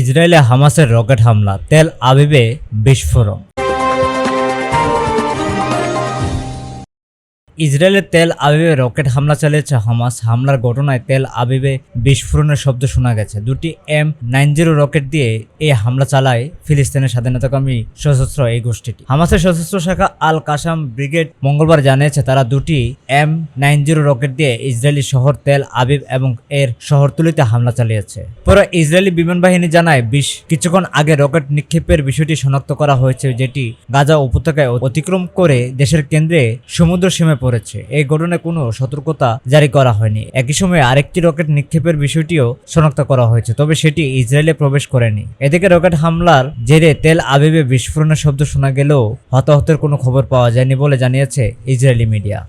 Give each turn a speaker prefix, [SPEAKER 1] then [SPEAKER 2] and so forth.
[SPEAKER 1] ইসরায়েলে হামাসের রকেট হামলা তেল আবিবে বিস্ফোরণ। ইসরায়েলের তেল আবিবে রকেট হামলা চালিয়েছে হামাস। হামলার ঘটনায় তেল আবিবে বিস্ফোরণের শব্দ শোনা গেছে। দুটি এম নাইন জিরো রকেট দিয়ে এই হামলা চালায় ফিলিস্তিনের স্বাধীনতাকামী সশস্ত্র এই গোষ্ঠীটি। হামাসের সশস্ত্র শাখা আল কাসাম ব্রিগেড মঙ্গলবার জানিয়েছে, তারা দুটি এম নাইন জিরো রকেট দিয়ে ইসরায়েলি শহর তেল আবিব এবং এর শহরতলিতে হামলা চালিয়েছে। পরে ইসরায়েলি বিমান বাহিনী জানায়, বিশ কিছুক্ষণ আগে রকেট নিক্ষেপের বিষয়টি শনাক্ত করা হয়েছে, যেটি গাজা উপত্যকায় অতিক্রম করে দেশের কেন্দ্রে সমুদ্র সীমায় পড়েছে। এই ঘটনায় কোনো সতর্কতা জারি করা হয়নি। একই সময়ে আরেকটি রকেট নিক্ষেপের বিষয়টিও শনাক্ত করা হয়েছে, তবে সেটি ইসরায়েলে প্রবেশ করেনি। এদিকে রকেট হামলার জেরে তেল আবিবে বিস্ফোরণের শব্দ শোনা গেলেও হতাহতের কোনো খবর পাওয়া যায়নি বলে জানিয়েছে ইসরায়েলি মিডিয়া।